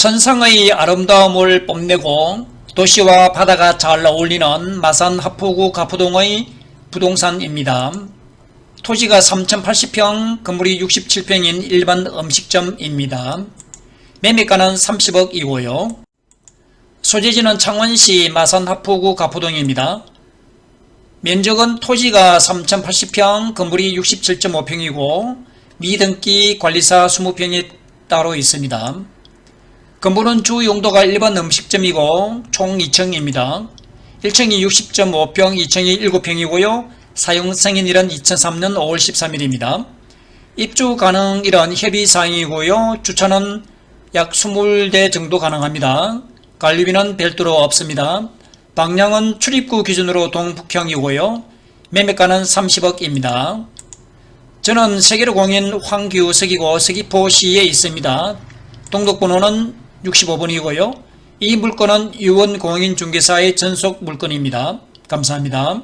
천상의 아름다움을 뽐내고 도시와 바다가 잘 어울리는 마산 하포구 가포동의 부동산입니다. 토지가 3,080평, 건물이 67평인 일반 음식점입니다. 매매가는 30억이고요. 소재지는 창원시 마산 하포구 가포동입니다. 면적은 토지가 3,080평, 건물이 67.5평이고 미등기 관리사 20평이 따로 있습니다. 건물은 주 용도가 일반 음식점이고 총 2층입니다. 1층이 60.5평, 2층이 7평이고요. 사용 승인일은 2003년 5월 13일입니다. 입주 가능일은 협의사항이고요. 주차는 약 20대 정도 가능합니다. 관리비는 별도로 없습니다. 방향은 출입구 기준으로 동북형이고요. 매매가는 30억입니다. 저는 세계로 공인 황규석이고 서귀포시에 있습니다. 등록번호는 65번이고요. 이 물건은 유원 공인중개사의 전속 물건입니다. 감사합니다.